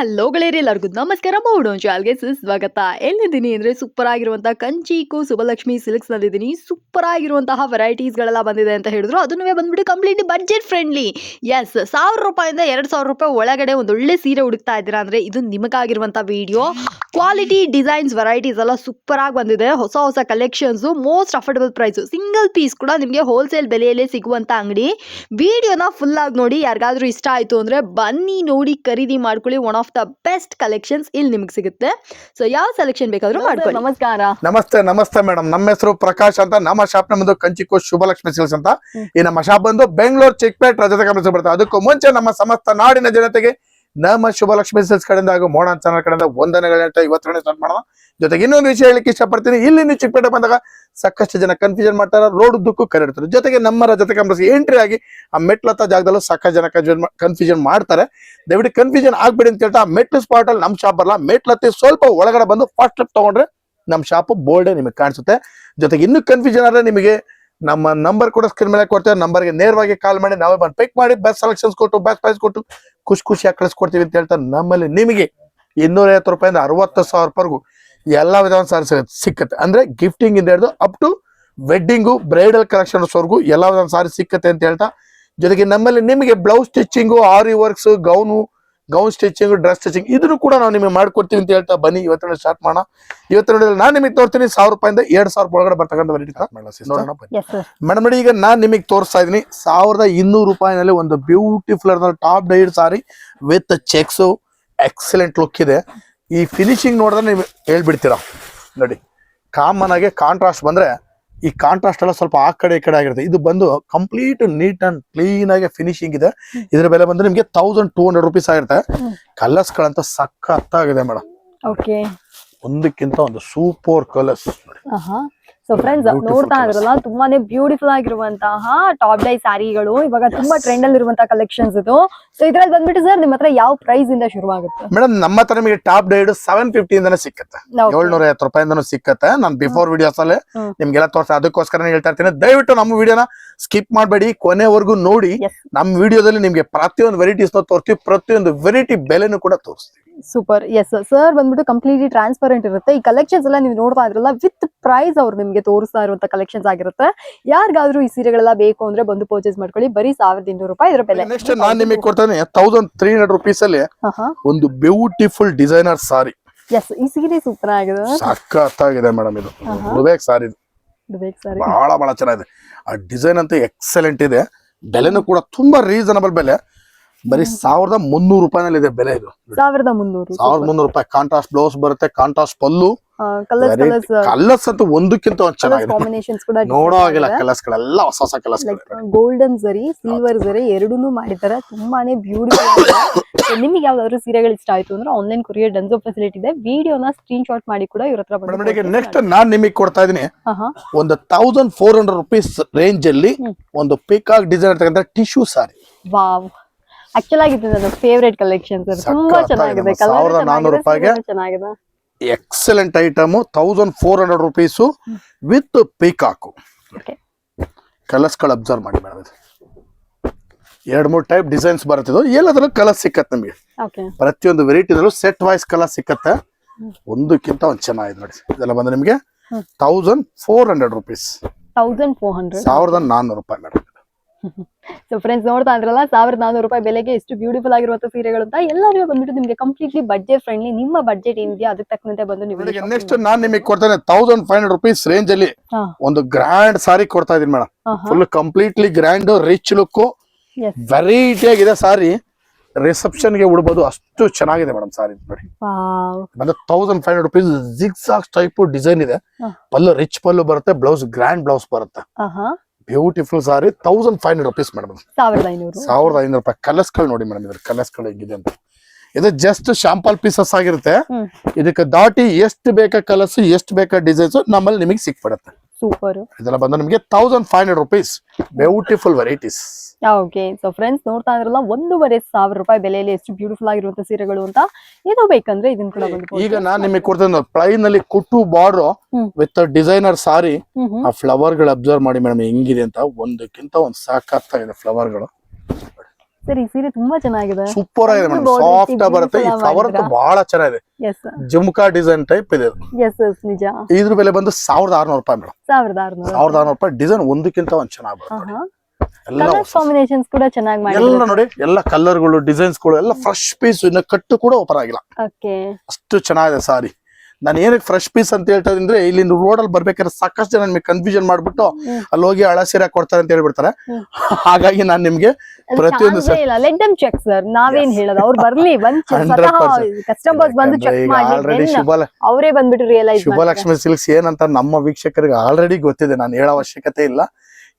Hello ಎಲ್ಲರಿಗೂ. ನಮಸ್ಕಾರ ಮೌಡೋನ್ ಚಾಲ್ಗೆ ಸ್ವಾಗತ. ಎಲ್ಲಿದ್ದೀನಿ ಅಂದರೆ ಸೂಪರ್ ಆಗಿರುವಂಥ ಕಂಚೀಕು ಸುಬಲಕ್ಷ್ಮಿ ಸಿಲ್ಕ್ಸ್ನಲ್ಲಿದ್ದೀನಿ ಸೂಪರ್ ಆಗಿರುವಂತಹ ವೆರೈಟೀಸ್ಗಳೆಲ್ಲ ಬಂದಿದೆ ಅಂತ ಹೇಳಿದ್ರು. ಅದನ್ನು ಬಂದ್ಬಿಟ್ಟು ಕಂಪ್ಲೀಟ್ಲಿ ಬಜೆಟ್ ಫ್ರೆಂಡ್ಲಿ ಎಸ್ ಸಾವಿರ ರೂಪಾಯಿಂದ ಎರಡು ಸಾವಿರ ರೂಪಾಯಿ ಒಳಗಡೆ ಒಂದು ಒಳ್ಳೆ ಸೀರೆ ಹುಡುಕ್ತಾ ಇದ್ದೀರಾ ಅಂದರೆ ಇದು ನಿಮಗಾಗಿರುವಂಥ ವಿಡಿಯೋ ಕ್ವಾಲಿಟಿ ಡಿಸೈನ್ಸ್ ವೆರೈಟೀಸ್ ಎಲ್ಲ ಸೂಪರ್ ಆಗಿ ಬಂದಿದೆ. ಹೊಸ ಹೊಸ collections most affordable price single piece ಕೂಡ ನಿಮಗೆ ಹೋಲ್ಸೇಲ್ ಬೆಲೆಯಲ್ಲೇ ಸಿಗುವಂಥ ಅಂಗಡಿ. ವಿಡಿಯೋನ ಫುಲ್ ಆಗಿ ನೋಡಿ ಯಾರಿಗಾದರೂ ಇಷ್ಟ ಆಯಿತು ಅಂದರೆ ಬನ್ನಿ ನೋಡಿ, ಖರೀದಿ ಮಾಡ್ಕೊಳ್ಳಿ. One of the best collections ಇಲ್ಲಿ ನಿಮ್ಗೆ ಸಿಗುತ್ತೆ. ಸೊ ಯಾವ ಸೆಲೆಕ್ಷನ್ ಬೇಕಾದ್ರೂ ಮಾಡ್ಕೊಳ್ಳಿ. ನಮಸ್ಕಾರ. ನಮಸ್ತೆ ನಮಸ್ತೆ ಮೇಡಮ್. ನಮ್ಮ ಹೆಸರು ಪ್ರಕಾಶ್ ಅಂತ. ನಮ್ಮ ಶಾಪ್ ನಮ್ಮದು ಕಂಚಿಕೋ ಶುಭಲಕ್ಷ್ಮಿ ಸಿಲ್ಸ್ ಅಂತ. ಈ ನಮ್ಮ ಶಾಪ್ ಬಂದು ಬೆಂಗಳೂರು ಚಿಕ್ಕಪೇಟ್ ರಜತ ಗಮನಿಸಿ ಬರುತ್ತೆ ಅದಕ್ಕೂ ಮುಂಚೆ ನಮ್ಮ ಸಮಸ್ತ ನಾಡಿನ ಜನತೆಗೆ ನಮ್ಮ ಶುಭಲಕ್ಷ್ಮಿ ಸಿಲ್ಸ್ ಕಡೆಯಿಂದ ಹಾಗೂ ಮೋಡನ್ ಚಾನಲ್ ಕಡೆಯಿಂದ ವಂದನೆಗಳಂತ ಇವತ್ತು ಸ್ಟಾರ್ಟ್ ಮಾಡೋಣ. ಜೊತೆಗೆ ಇನ್ನೊಂದು ವಿಷಯ ಹೇಳಿಕ್ಕೆ ಇಷ್ಟಪಡ್ತೀನಿ. ಇಲ್ಲಿ ನೀವು ಚಿಕ್ಕಪೇಟೆ ಬಂದಾಗ ಸಾಕಷ್ಟು ಜನ ಕನ್ಫ್ಯೂಷನ್ ಮಾಡ್ತಾರೆ ರೋಡ್ ದುಕ್ಕು ಕರೆಡ್ತಾರೆ ಜೊತೆಗೆ ನಮ್ಮ ಜೊತೆ ಗಮನಿಸಿ ಎಂಟ್ರಿ ಆಗಿ ಆ ಮೆಟ್ಲತ್ತ ಜಾಗದಲ್ಲೂ ಸಾಕಷ್ಟು ಜನ ಕನ್ಫ್ಯೂಷನ್ ಮಾಡ್ತಾರೆ. ದಯವಿಟ್ಟು ಕನ್ಫ್ಯೂಷನ್ ಆಗ್ಬೇಡಿ ಅಂತ ಹೇಳ್ತಾ ಆ ಮೆಟ್ಲು ಸ್ಪಾಟ್ ಅಲ್ಲಿ ನಮ್ಮ ಶಾಪ್ ಬರಲ್ಲ ಮೆಟ್ಲತ್ತಿ ಸ್ವಲ್ಪ ಒಳಗಡೆ ಬಂದು ಫಸ್ಟ್ ಸ್ಟೆಪ್ ತಗೊಂಡ್ರೆ ನಮ್ಮ ಶಾಪ್ ಬೋರ್ಡೇ ನಿಮಗೆ ಕಾಣಿಸುತ್ತೆ. ಜೊತೆಗೆ ಇನ್ನೂ ಕನ್ಫ್ಯೂಷನ್ ಆದರೆ ನಿಮಗೆ ನಮ್ಮ ನಂಬರ್ ಕೂಡ ಸ್ಕ್ರೀನ್ ಮೇಲೆ ಕೊಡ್ತೇವೆ. ನಂಬರ್ಗೆ ನೇರವಾಗಿ ಕಾಲ್ ಮಾಡಿ, ನಾವೇ ಬಂದು ಪಿಕ್ ಮಾಡಿ ಬೆಸ್ಟ್ ಸೆಲೆಕ್ಷನ್ಸ್ ಕೊಟ್ಟು ಬೆಸ್ಟ್ ಪ್ರೈಸ್ ಕೊಟ್ಟು, ಖುಷಿ ಖುಷಿಯಾಗಿ ಕಳಿಸ್ಕೊಡ್ತೀವಿ ಅಂತ ಹೇಳ್ತಾರೆ. ನಮ್ಮಲ್ಲಿ ನಿಮಗೆ ಇನ್ನೂರೈವತ್ತು ರೂಪಾಯಿಂದ ಅರವತ್ತು ಸಾವಿರ ರೂಪಾಯಿಗೂ ಎಲ್ಲ ವಿಧವಾದ ಸಾರಿ ಸಿಕ್ಕತ್ತೆ. ಅಂದ್ರೆ ಗಿಫ್ಟಿಂಗ್ ಇಂದ ಹಿಡಿದು ಅಪ್ ಟು ವೆಡ್ಡಿಂಗು ಬ್ರೈಡಲ್ ಕಲೆಕ್ಷನ್ಸ್ವರೆಗೂ ಎಲ್ಲ ವಿಧಾನ ಸಾರಿ ಸಿಕ್ಕತ್ತೆ ಅಂತ ಹೇಳ್ತಾ, ಜೊತೆಗೆ ನಮ್ಮಲ್ಲಿ ನಿಮಗೆ blouse stitching aari works gown gown stitching dress stitching ಇದನ್ನು ಕೂಡ ನಾವು ನಿಮಗೆ ಮಾಡ್ಕೊಡ್ತೀವಿ ಅಂತ ಹೇಳ್ತಾ ಬನ್ನಿ. ಇವತ್ತಿನ ಸ್ಟಾರ್ಟ್ ಮಾಡೋಣ. ಇವತ್ತಿನ ನೋಡಿದ್ರೆ ನಾನು ನಿಮಗೆ ತೋರ್ತೀನಿ ಸಾವಿರ ರೂಪಾಯಿಂದ ಎರಡು ಸಾವಿರ ಒಳಗಡೆ ಬರ್ತಕ್ಕಂಥ ಮೇಡಮ್ ನೋಡಿ ಈಗ ನಾನು ನಿಮಗೆ ತೋರಿಸ್ತಾ ಇದೀನಿ ಸಾವಿರದ ಇನ್ನೂರು ರೂಪಾಯಿನಲ್ಲಿ ಒಂದು beautiful top dyed sari with checks excellent look ಇದೆ. ಈ ಫಿನಿಶಿಂಗ್ ನೋಡಿದ್ರೆ ನೀವು ಹೇಳ್ಬಿಡ್ತೀರಾ? ನೋಡಿ ಕಾಮನ್ ಆಗಿ ಕಾಂಟ್ರಾಸ್ಟ್ ಬಂದ್ರೆ ಈ ಕಾಂಟ್ರಾಸ್ಟ್ ಎಲ್ಲ ಸ್ವಲ್ಪ ಆ ಕಡೆ ಈ ಕಡೆ ಆಗಿರುತ್ತೆ. ಇದು ಬಂದು ಕಂಪ್ಲೀಟ್ ನೀಟ್ ಅಂಡ್ ಕ್ಲೀನ್ ಆಗಿ ಫಿನಿಶಿಂಗ್ ಇದೆ. ಇದ್ರ ಬೆಲೆ ಬಂದ್ರೆ ನಿಮಗೆ ತೌಸಂಡ್ ಟೂ ಹಂಡ್ರೆಡ್ ರುಪೀಸ್ ಆಗಿರುತ್ತೆ. ಕಲರ್ಸ್ ಗಳಂತ ಸಖತ್ತಾಗಿದೆ ಮೇಡಮ್ ಓಕೆ ಒಂದಕ್ಕಿಂತ ಒಂದು ಸೂಪರ್ ಕಲರ್ಸ್ ಸೊ ಫ್ರೆಂಡ್ಸ್ ನೋಡ್ತಾ. ಇದ್ರಲ್ಲ ತುಂಬಾನೇ ಬ್ಯೂಟಿಫುಲ್ ಆಗಿರುವಂತಹ ಟಾಪ್ ಡೈ ಸ್ಯಾರಿಗಳು ಇವಾಗ ತುಂಬಾ ಟ್ರೆಂಡ್ ಅಲ್ಲಿ ಇರುವಂತಹ ಕಲೆಕ್ಷನ್ಸ್ ಇದು. ಸೊ ಇದ್ರಲ್ಲಿ ಬಂದ್ಬಿಟ್ಟು ಸರ್ ನಿಮ್ಮ ಹತ್ರ ಯಾವ ಪ್ರೈಸ್ ಇಂದ ಶುರುವಾಗುತ್ತೆ ಮೇಡಮ್ ನಮ್ಮ ಹತ್ರ ನಿಮಗೆ ಟಾಪ್ ಡೈಡ್ ಸೆವೆನ್ ಫಿಫ್ಟಿ ಇಂದಾನೆ ಸಿಕ್ಕತ್ತೆ. ಏಳ್ನೂರ ಐವತ್ತು ರೂಪಾಯಿಂದನೂ ಸಿಕ್ಕತ್ತೆ. ನಾನು ಬಿಫೋರ್ ವಿಡಿಯೋಸ್ ಅಲ್ಲಿ. ನಿಮ್ಗೆಲ್ಲ ತೋರ್ಸ ಅದಕ್ಕೋಸ್ಕರ ಹೇಳ್ತಾ ಇರ್ತೀನಿ. ದಯವಿಟ್ಟು ನಮ್ಮ ವಿಡಿಯೋನ ಸ್ಕಿಪ್ ಮಾಡಬೇಡಿ. ಕೊನೆವರೆಗೂ ನೋಡಿ. ನಮ್ಮ ವಿಡಿಯೋದಲ್ಲಿ ನಿಮ್ಗೆ ಪ್ರತಿಯೊಂದು ವೆರೈಟೀಸ್ ತೋರಿಸ್ತೀವಿ. ಪ್ರತಿಯೊಂದು ವೆರೈಟಿ ಬೆಲೆನೂ ಕೂಡ ತೋರಿಸ್ತೀವಿ. ಸೂಪರ್ ಎಸ್ ಸರ್ ಬಂದ್ಬಿಟ್ಟು ಕಂಪ್ಲೀಟ್ಲಿ ಟ್ರಾನ್ಸ್ಪರೆಂಟ್ ಇರುತ್ತೆ. ಈ ಕಲೆಕ್ಷನ್ಸ್ ಎಲ್ಲ ನೀವು ನೋಡ್ತಾ ಇದ್ರಲ್ಲ ವಿತ್ ಪ್ರೈಸ್ ಅವ್ರು ನಿಮಗೆ ತೋರಿಸ್ತಾ ಇರುವಂತ ಕಲೆಕ್ಷನ್ಸ್ ಆಗಿರುತ್ತೆ. ಯಾರಿಗಾದ್ರೂ ಈ ಸೀರೆಗಳೆಲ್ಲ ಬೇಕು ಅಂದ್ರೆ ಬಂದು ಪರ್ಚೇಸ್ ಮಾಡ್ಕೊಳ್ಳಿ. ಬರೀ ಸಾವಿರದ ಇನ್ನೂರು ರೂಪಾಯಿ ಇದ್ರ ಬೆಲೆ. ನೆಕ್ಸ್ಟ್ ನಾನ್ ನಿಮಗೆ ಕೊಡ್ತೇನೆ. ತೌಸಂಡ್ ತ್ರೀ ಹಂಡ್ರೆಡ್ ರುಪೀಸ್ ಅಲ್ಲಿ ಒಂದು ಬ್ಯೂಟಿಫುಲ್ ಡಿಸೈನರ್ ಸಾರಿ ಎಸ್ ಈ ಸೀರೆ ಸೂಪರ್ ಆಗಿದೆ. ಸಖತ್ತಾಗಿದೆ ಮೇಡಮ್ ಇದು. ಆಹಾ. ಉಡ್ಬೇಕು ಸಾರಿ ಇದು. ಇದು ಬೇಕು ಸರ್ ಬಹಳ ಬಹಳ ಚೆನ್ನಾಗಿದೆ. ಆ ಡಿಸೈನ್ ಅಂತ ಎಕ್ಸಲೆಂಟ್ ಇದೆ. ಬೆಲೆನೂ ಕೂಡ ತುಂಬಾ ರೀಸನಬಲ್ ಬೆಲೆ. ಬರೀ ಸಾವಿರದ ಮುನ್ನೂರು ರೂಪಾಯಿನಲ್ಲಿ ಇದೆ ಬೆಲೆ ಇದು. ಸಾವಿರದ ಮುನ್ನೂರು ಸಾವಿರದ ಮುನ್ನೂರು ರೂಪಾಯಿ ಕಾಂಟ್ರಾಸ್ಟ್ ಬ್ಲೌಸ್ ಬರುತ್ತೆ ಕಾಂಟ್ರಾಸ್ಟ್ ಪಲ್ಲು. ಕಲರ್ಸ್ ಅಂತೂ ಒಂದಕ್ಕಿಂತ ಒಂದು ಚೆನ್ನಾಗಿದೆ. ಕಾಂಬಿನೇಷನ್ಸ್ ಕೂಡ ನೋಡೋ ಆಗಿಲ್ಲ ಕಲರ್ಸ್ ಗಳೆಲ್ಲ ಹೊಸ ಹೊಸ ಕಲರ್ಸ್ ಗೋಲ್ಡನ್ ಸರಿ ಸಿಲ್ವರ್ ಸರಿ ಎರಡೂನು ಮಾಡಿದ್ದಾರೆ. ತುಂಬಾನೇ ಬ್ಯೂಟಿಫುಲ್ ನಿಮಗೆ ಯಾವ್ದಾದ್ರು ಸೀರೆಗಳು ಇಷ್ಟ ಆಯ್ತು ಅಂದ್ರೆ ಆನ್ಲೈನ್ ಕೊರಿಯರ್ ಡನ್ಸೋ ಫೆಸಿಲಿಟಿ ಇದೆ. ವಿಡಿಯೋನ ಸ್ಕ್ರೀನ್ ಶಾಟ್ ಮಾಡಿ ಕೂಡ ಇವ್ರ ಹತ್ರ ನೆಕ್ಸ್ಟ್ ನಾನ್ ನಿಮಗೆ ಕೊಡ್ತಾ ಇದೀನಿ. ಒಂದು thousand four hundred rupees range ಅಲ್ಲಿ. ಒಂದು ಪಿಕಾಕ್ ಡಿಸೈನ್ ಇರ್ತಕ್ಕಂಥ ಟಿಶ್ಯೂ ಸಾರಿ ವಾವ್ ಆಕ್ಚುಲ್ ಆಗಿ ಇದು ನನ್ನ ಫೇವರೇಟ್ ಕಲೆಕ್ಷನ್ ಸರ್. ತುಂಬಾ ಚೆನ್ನಾಗಿದೆ. ಕಲರ್ ಸಾವಿರದ ನಾನ್ನೂರು ರೂಪಾಯಿಗೆ ಚೆನ್ನಾಗಿದೆ. Excellent item thousand four hundred rupees with peacock okay ಕಲರ್ಸ್ಗಳು observe ಮಾಡಿ ಮೇಡಮ್ ಇದು. ಎರಡ್ ಮೂರು ಟೈಪ್ ಡಿಸೈನ್ಸ್ ಬರುತ್ತಿದ್ದು ಎಲ್ಲದರಲ್ಲೂ ಕಲರ್ ಸಿಕ್ಕತ್ತೆ ನಮಗೆ. ಓಕೆ ಪ್ರತಿಯೊಂದು ವೆರೈಟಿದಲ್ಲೂ ಸೆಟ್ ವೈಸ್ ಕಲರ್ ಸಿಕ್ಕತ್ತೆ. ಒಂದಕ್ಕಿಂತ ಒಂದು ಚೆನ್ನಾಗಿದೆ ನೋಡಿ. ಇದೆಲ್ಲ ಬಂದ್ರೆ ನಿಮಗೆ thousand thousand four hundred rupees thousand four hundred ಸಾವಿರದ ನಾನ್ನೂರು ರೂಪಾಯಿ ಮೇಡಮ್. ಸೊ ಫ್ರೆಂಡ್ಸ್ ನೋಡ್ತಾ ಅಂದ್ರಲ್ಲ ಸಾವಿರದ ನಾನೂರು ರೂಪಾಯಿ ಬೆಲೆಗೆ ಎಷ್ಟು ಬ್ಯೂಟಿಫುಲ್ ಆಗಿರುವಂತ ಸೀರೆಗಳು ಅಂತ ಎಲ್ಲರಿಗೂ ಬಂದ್ಬಿಟ್ಟು ನಿಮಗೆ ಕಂಪ್ಲೀಟ್ಲಿ ಬಜೆಟ್ ಫ್ರೆಂಡ್ಲಿ ನಿಮ್ಮ ಬಜೆಟ್ ಏನಿದೆಯಾ ಅದಕ್ಕೆ ತಕ್ಕಂತೆ ಬಂದು ನೀವು ಇಲ್ಲಿ ನೆಕ್ಸ್ಟ್ ನಾನು ನಿಮಗೆ ಕೊಡ್ತೇನೆ thousand five hundred rupees range ಅಲ್ಲಿ ಒಂದು ಗ್ರ್ಯಾಂಡ್ ಸಾರಿ ಕೊಡ್ತಾ ಇದೀನಿ madam. Full completely grand rich look. Variety ಆಗಿದೆ ಸಾರಿ ರಿಸೆಪ್ಷನ್ಗೆ ಉಡ್ಬೋದು ಅಷ್ಟು ಚೆನ್ನಾಗಿದೆ ಮೇಡಮ್ ಸಾರಿ ನೋಡಿ ಮತ್ತೆ ಬಂದು thousand five hundred rupees zigzags type design ಇದೆ. ಪಲ್ಲು ರಿಚ್ ಪಲ್ಲು ಬರುತ್ತೆ ಬ್ಲೌಸ್ ಗ್ರ್ಯಾಂಡ್ ಬ್ಲೌಸ್ ಬರುತ್ತೆ. Beautiful sari thousand five hundred rupees madam ಸಾವಿರದ ಐನೂರು. ಸಾವಿರದ ಐನೂರು ರೂಪಾಯಿ ಕಲರ್ಸ್ಗಳು ನೋಡಿ ಮೇಡಮ್ ಇದ್ರ ಕಲರ್ಸ್ಗಳು ಹೆಂಗಿದೆ ಅಂತ. ಇದು ಜಸ್ಟ್ ಶಾಂಪಲ್ ಪೀಸಸ್ ಆಗಿರುತ್ತೆ. ಇದಕ್ಕೆ ದಾಟಿ ಎಷ್ಟು ಬೇಕಾ ಕಲರ್ಸ್ ಎಷ್ಟು ಬೇಕಾ ಡಿಸೈನ್ಸ್ ನಮ್ಮಲ್ಲಿ ನಿಮಗೆ ಸಿಕ್ಬಿಡುತ್ತೆ. ಸೂಪರ್ ಇದೆಲ್ಲ ಬಂದು ನಿಮಗೆ thousand five hundred rupees beautiful varieties okay so friends ನೋಡ್ತಾ ಇದ್ರಲ್ಲ ಒಂದೂವರೆ ಸಾವಿರ ರೂಪಾಯಿ ಬೆಲೆಯಲ್ಲಿ ಎಷ್ಟು ಬ್ಯೂಟಿಫುಲ್ ಆಗಿರುವಂತ ಸೀರೆಗಳು ಅಂತ ಇದು ಬೇಕಂದ್ರೆ ಇದನ್ನ ಕೂಡ ಬಂದು ಈಗ ನಾನು ನಿಮಗೆ ಕೊಡ್ತೇನೆ ಪ್ಲೈನ್ ಅಲ್ಲಿ ಕುಟ್ಟು ಬಾರ್ಡರ್. With designer sari. ಆ ಫ್ಲವರ್ಗಳು ಅಬ್ಸರ್ವ್ ಮಾಡಿ ಮೇಡಮ್ ಹೆಂಗಿದೆ ಅಂತ ಒಂದಕ್ಕಿಂತ ಒಂದ್ ಸಾಕಾಗ್ತಾ ಇದೆ ಫ್ಲವರ್ಗಳು. ಸರ್ ಸೀರೆ ತುಂಬಾ ಚೆನ್ನಾಗಿದೆ. ಸೂಪರ್ ಆಗಿದೆ ಮೇಡಮ್ ಸಾಫ್ಟ್ ಬರುತ್ತೆ. ಈ ಫ್ಲವರ್ ಅಂತೂ ಬಹಳ ಚೆನ್ನಾಗಿದೆ. ಜುಮ್ಕಾ ಡಿಸೈನ್ ಟೈಪ್ ಇದೆ ಎಸ್ ಎಸ್ ನಿಜ. ಇದ್ರ ಬೆಲೆ ಬಂದು ಸಾವಿರದ ಆರ್ನೂರು ರೂಪಾಯಿ ಮೇಡಮ್ ಸಾವಿರದ ಆರ್ನೂರು. ಸಾವಿರದ ಆರ್ನೂರು ರೂಪಾಯಿ ಡಿಸೈನ್ ಒಂದಕ್ಕಿಂತ ಒಂದ್ ಚೆನ್ನಾಗಿ ಬರುತ್ತೆ. ಎಲ್ಲ ಕಾಂಬಿನೇಷನ್ಸ್ ಕೂಡ ಚೆನ್ನಾಗಿ ಎಲ್ಲ ಮಾಡಿದ್ರು ನೋಡಿ ಎಲ್ಲ ಕಲರ್ಗಳು ಡಿಸೈನ್ಸ್ಗಳು ಎಲ್ಲ ಫ್ರೆಶ್ ಪೀಸ್ ಇನ್ನು ಕಟ್ಟು ಕೂಡ ಓಪನ್ ಆಗಿಲ್ಲ. ಅಷ್ಟು ಚೆನ್ನಾಗಿದೆ ಸಾರಿ. ನಾನು ಏನಕ್ಕೆ ಫ್ರೆಶ್ ಪೀಸ್ ಅಂತ ಹೇಳ್ತಾ ಇದ್ರೆ ಇಲ್ಲಿ ರೋಡ್ ಅಲ್ಲಿ ಬರ್ಬೇಕಾದ್ರೆ ಸಾಕಷ್ಟು ಜನ ನಿಮಗೆ ಕನ್ಫ್ಯೂಷನ್ ಮಾಡ್ಬಿಟ್ಟು. ಅಲ್ಲಿ ಹೋಗಿ ಹಳ ಸೀರೆ ಕೊಡ್ತಾರೆ ಅಂತ ಹೇಳ್ಬಿಡ್ತಾರೆ. ಹಾಗಾಗಿ ನಾನು ನಿಮ್ಗೆ ಪ್ರತಿಯೊಂದು ಚೆಕ್ ಸರ್ ನಾವೇನ್ ಹೇಳೋದು? ಅವ್ರು ಬರ್ಲಿ ಬಂದ್ ಹಂಡ್ರೆಡ್ ಕಸ್ಟಮರ್ಸ್ ಬಂದು ಚೆಕ್ ಆಲ್ರೆಡಿ ಮಾಡಿ. ಶುಭ ಅವರೇ ಬಂದ್ಬಿಟ್ಟು ರಿಯಲೈಸ್ ಶುಭಲಕ್ಷ್ಮಿ ಸಿಲ್ಕ್ಸ್ ಏನಂತ ನಮ್ಮ ವೀಕ್ಷಕರಿಗೆ ಆಲ್ರೆಡಿ ಗೊತ್ತಿದೆ. ನಾನು ಹೇಳೋ ಅವಶ್ಯಕತೆ ಇಲ್ಲ.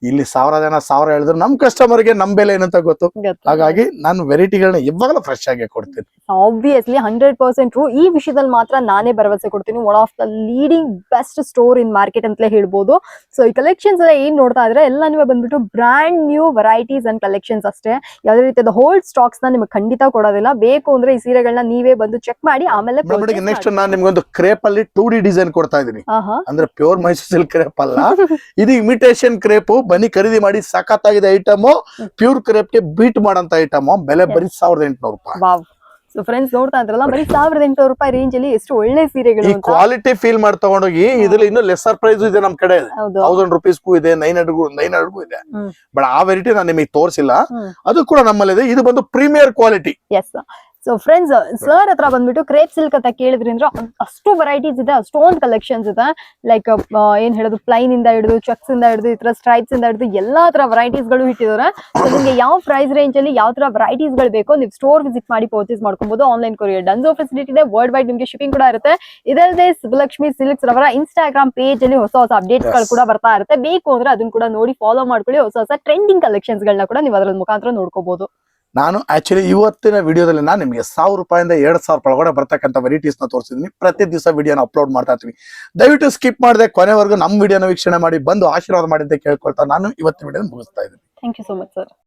ಇಲ್ಲಿ ಸಾವಿರ ಜನ ಸಾವಿರ ಹೇಳಿದ್ರು ನಮ್ ಕಸ್ಟಮರ್ಗೆ ನಮ್ ಬೆಲೆ ಏನಂತ ಗೊತ್ತು? ಹಾಗಾಗಿ ನಾನು ವೆರೈಟಿಗಳನ್ನ ಇವಾಗಲೂ ಫ್ರೆಶ್ ಆಗಿ ಕೊಡ್ತೀನಿ. ಆಬ್ವಿಯಸ್ಲಿ ಹಂಡ್ರೆಡ್ ಪರ್ಸೆಂಟ್ ಈ ವಿಷಯದಲ್ಲಿ ಮಾತ್ರ ನಾನೇ ಭರವಸೆ ಕೊಡ್ತೀನಿ. One of the leading best store in market ಅಂತಲೇ ಹೇಳ್ಬೋದು. ಸೊ ಈ ಕಲೆಕ್ಷನ್ಸ್ ಎಲ್ಲ ಏನ್ ನೋಡ್ತಾ ಇದ್ರೆ ಎಲ್ಲ ನೀವೇ ಬಂದ್ಬಿಟ್ಟು brand new varieties and collections ಅಷ್ಟೇ. ಯಾವ್ದೇ ರೀತಿಯ ಹೋಲ್ಡ್ ಸ್ಟಾಕ್ಸ್ನ ನಿಮ್ಗೆ ಖಂಡಿತ ಕೊಡೋದಿಲ್ಲ. ಬೇಕು ಅಂದ್ರೆ ಈ ಸೀರೆಗಳನ್ನ ನೀವೇ ಬಂದು ಚೆಕ್ ಮಾಡಿ ಆಮೇಲೆ ನೆಕ್ಸ್ಟ್ ನಾನು ನಿಮ್ಗೊಂದು ಕ್ರೇಪ್ ಅಲ್ಲಿ ಟೂ ಡಿ ಡಿಸೈನ್ ಕೊಡ್ತಾ ಇದೀನಿ ಅಂದ್ರೆ ಪ್ಯೂರ್ ಮೈಸೂರು ಸಿಲ್ಕ್ ಕ್ರೇಪ್ ಅಲ್ಲ. ಇದು ಇಮಿಟೇಷನ್ ಕ್ರೇಪ್ ಬನ್ನಿ ಖರೀದಿ ಮಾಡಿ ಸಖತ್ತಾಗಿದೆ ಐಟಮ್ ಪ್ಯೂರ್ ಕ್ರೇಪ್ಗೆ ಬೀಟ್ ಮಾಡಂತ ಐಟಮ್ ಬೆಲೆ ಬರೀ ಸಾವಿರದ ಎಂಟುನೂರು ರೂಪಾಯಿ. ಸೊ ಫ್ರೆಂಡ್ಸ್ ನೋಡ್ತಾ ಇದ್ರಲ್ಲ ಬರೀ ಸಾವಿರದ ಎಂಟುನೂರು ರೂಪಾಯಿ ರೇಂಜ್ ಅಲ್ಲಿ ಎಷ್ಟು ಒಳ್ಳೆ ಸೀರೆಗಳು ಈ ಕ್ವಾಲಿಟಿ ಫೀಲ್ ಮಾಡಿ ತಗೊಂಡೋಗಿ ಇದ್ರಲ್ಲಿ ಇನ್ನೂ ಲೆಸ್ಸರ್ ಪ್ರೈಸ್ ಇದೆ ನಮ್ ಕಡೆ. ತೌಸಂಡ್ ರುಪೀಸ್ಗೂ ಇದೆ ನೈನ್ ಹಂಡ್ರೆಡ್ ನೈನ್ ಹಂಡ್ರೆಡ್ಗೂ ಇದೆ. ಬಟ್ ಆ ವೆರೈಟಿ ನಾನು ನಿಮಗೆ ತೋರಿಸಿಲ್ಲ. ಅದು ಕೂಡ ನಮ್ಮಲ್ಲಿದೆ. ಇದು ಬಂದು premier quality yes so friends sir ಹತ್ರ ಬಂದ್ಬಿಟ್ಟು ಕ್ರೇಪ್ ಸಿಲ್ಕ್ ಅಂತ ಕೇಳಿದ್ರಿ ಅಂದ್ರೆ ಅಷ್ಟು ವೆರೈಟೀಸ್ ಇದೆ ಅಷ್ಟೊಂದು ಕಲೆಕ್ಷನ್ಸ್ ಇದೆ. ಲೈಕ್ ಏನ್ ಹೇಳೋದು ಪ್ಲೈನ್ ಇಂದ ಹಿಡಿದು ಚೆಕ್ಸ್ ಇಂದ ಹಿಡಿದು ಈ ತರ ಸ್ಟ್ರೈಪ್ಸ್ ಇಂದ ಹಿಡಿದು ಎಲ್ಲಾ ತರ ವೆರೈಟೀಸ್ಗಳು ಇಟ್ಟಿದ್ದಾರೆ. ಸೊ ನಿಮ್ಗೆ ಯಾವ ಪ್ರೈಸ್ ರೇಂಜ್ ಅಲ್ಲಿ ಯಾವ ತರ ವೆರೈಟೀಸ್ಗಳು ಬೇಕೋ ನೀವು ಸ್ಟೋರ್ ವಿಸಿಟ್ ಮಾಡಿ ಪರ್ಚೇಸ್ ಮಾಡ್ಕೊಬಹುದು ಆನ್ಲೈನ್ ಕೊರಿಯರ್ ಡನ್ಸೋ ಫೆಸಿಲಿಟಿ ಇದೆ ವರ್ಲ್ಡ್ ವೈಡ್ ನಿಮ್ಗೆ ಶಿಪ್ಪಿಂಗ್ ಕೂಡ ಇರುತ್ತೆ. ಇದಲ್ಲದೆ ಸುಬ್ಬಲಕ್ಷ್ಮಿ ಸಿಲ್ಕ್ಸ್ ರವರ ಇನ್ಸ್ಟಾಗ್ರಾಮ್ ಪೇಜ್ ಅಲ್ಲಿ ಹೊಸ ಹೊಸ ಅಪ್ಡೇಟ್ಸ್ಗಳು ಕೂಡ ಬರ್ತಾ ಇರುತ್ತೆ. ಬೇಕು ಅಂದ್ರೆ ಅದನ್ನ ಕೂಡ ನೋಡಿ ಫಾಲೋ ಮಾಡ್ಕೊಳ್ಳಿ ಹೊಸ ಹೊಸ ಟ್ರೆಂಡಿಂಗ್ ಕಲೆಕ್ಷನ್ಸ್ ಗಳನ್ನ ಕೂಡ ನೀವು ಅದರ ಮುಖಾಂತರ ನೋಡ್ಕೋಬಹುದು ನಾನು ಆಕ್ಚುಲಿ ಇವತ್ತಿನ ವಿಡಿಯೋದಲ್ಲಿ ನಾನು ನಿಮಗೆ ಸಾವಿರ ರೂಪಾಯಿಂದ ಎರಡು ಸಾವಿರ ಒಳಗಡೆ ಬರ್ತಕ್ಕಂಥ ವೆರೈಟೀಸ್ನ ತೋರಿಸಿದೀನಿ. ಪ್ರತಿ ದಿವಸ ವಿಡಿಯೋನ ಅಪ್ಲೋಡ್ ಮಾಡ್ತಾ ಇರ್ತೀವಿ. ದಯವಿಟ್ಟು ಸ್ಕಿಪ್ ಮಾಡದೆ, ಕೊನೆವರೆಗೂ ನಮ್ಮ ವಿಡಿಯೋನ ವೀಕ್ಷಣೆ ಮಾಡಿ, ಬಂದು ಆಶೀರ್ವಾದ ಮಾಡಿ ಅಂತ ಕೇಳ್ಕೊಳ್ತಾ ನಾನು ಇವತ್ತಿನ ವಿಡಿಯೋ ಮುಗಿಸ್ತಾ ಇದ್ದೀನಿ. Thank you so much sir